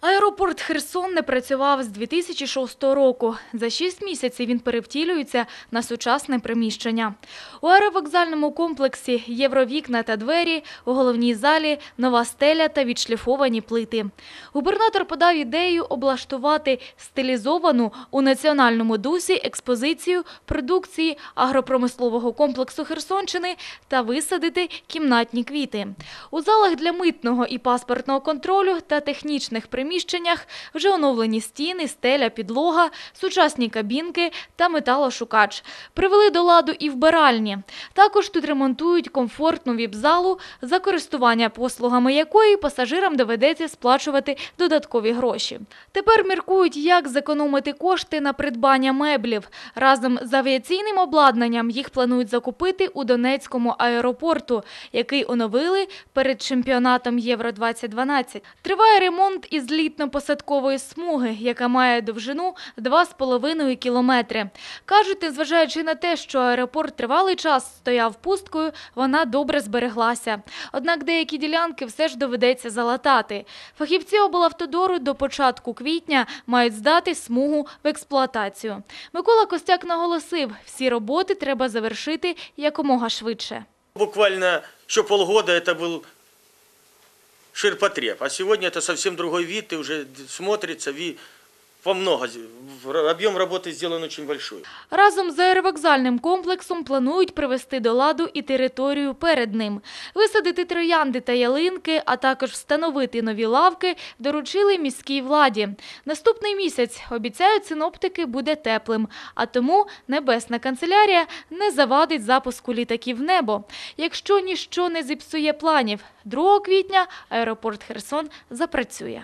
Аеропорт Херсон не працював з 2006 року. За шість місяців він перевтілюється на сучасне приміщення. У аеровокзальному комплексі євровікна та двері, у головній залі нова стеля та відшліфовані плити. Губернатор подав ідею облаштувати стилізовану у національному дусі експозицію продукції агропромислового комплексу Херсонщини та висадити кімнатні квіти. У залах для митного і паспортного контролю та технічних приміщеннях вже оновлені стіни, стеля, підлога, сучасні кабінки та металошукач. Привели до ладу і вбиральні. Також тут ремонтують комфортну віп-залу, за користування послугами якої пасажирам доведеться сплачувати додаткові гроші. Тепер міркують, як зекономити кошти на придбання меблів. Разом з авіаційним обладнанням їх планують закупити у Донецькому аеропорту, який оновили перед чемпіонатом Євро-2012. Триває ремонт із злітно-посадкової смуги, яка має довжину 2,5 кілометри. Кажуть, незважаючи на те, що аеропорт тривалий час стояв пусткою, вона добре збереглася. Однак деякі ділянки все ж доведеться залатати. Фахівці облавтодору до початку квітня мають здати смугу в експлуатацію. Микола Костяк наголосив, всі роботи треба завершити якомога швидше. Буквально еще полгода это был ширпотреб, а сегодня это совсем другой вид, и уже смотрится ви по много. Объем работы сделан очень большой. Разом з аеровокзальним комплексом планують привести до ладу і територію перед ним. Висадити троянди та ялинки, а також встановити нові лавки доручили міській владі. Наступний місяць, обіцяють синоптики, буде теплим, а тому Небесна канцелярія не завадить запуску літаків в небо. Якщо ніщо не зіпсує планів, 2 квітня аеропорт Херсон запрацює.